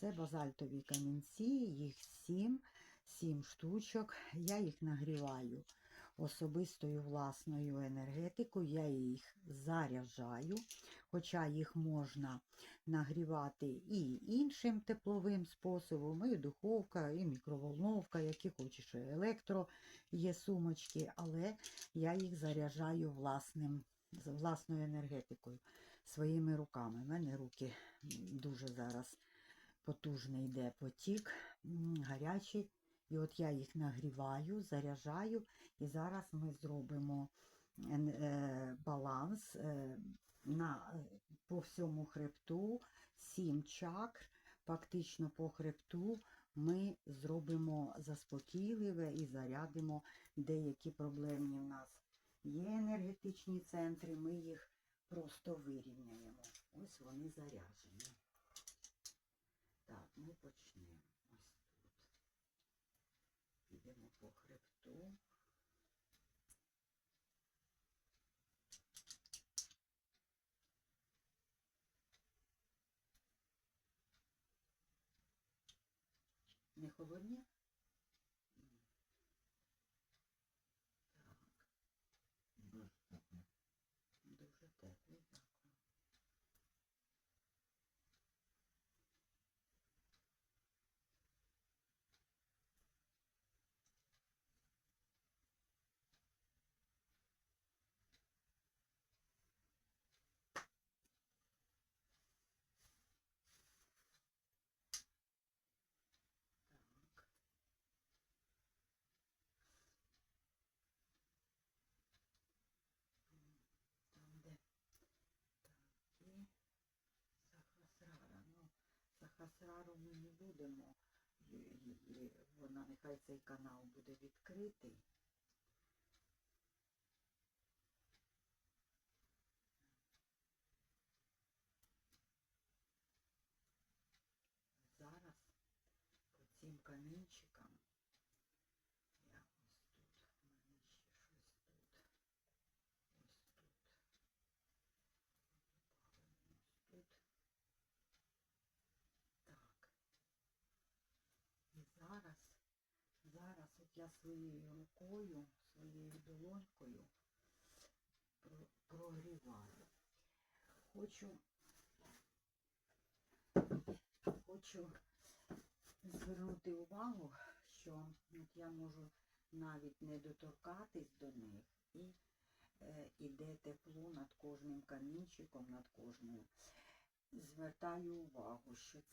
Це базальтові камінці, їх сім, сім штучок. Я їх нагріваю особистою власною енергетикою, я їх заряджаю, хоча їх можна нагрівати і іншим тепловим способом, і духовка, і мікроволновка, які хочеш, електро є сумочки, але я їх заряджаю власним, з власною енергетикою, своїми руками. У мене руки дуже зараз потужний йде потік, гарячий. І от я їх нагріваю, заряджаю, і зараз ми зробимо е, баланс е, на, е, по всьому хребту, сім чакр, фактично по хребту ми зробимо заспокійливе і зарядимо деякі проблемні в нас є енергетичні центри, ми їх просто вирівняємо. Ось вони заряджені. Так, ми почнемо. Ось тут. Підемо по хребту. Не холодні? Сахасрару ми не будемо. її- Вона нехай цей канал буде відкритий. Зараз по цим камінчикам я ось тут, в мене ще щось тут. Ось тут. Добавимо ось тут. Так. І зараз, зараз от я своєю рукою, своєю долонькою прогріваю. Хочу, хочу звернути увагу, що от я можу навіть не доторкатись до них і е, іде тепло над кожним камінчиком, над кожною. Звертаю увагу, що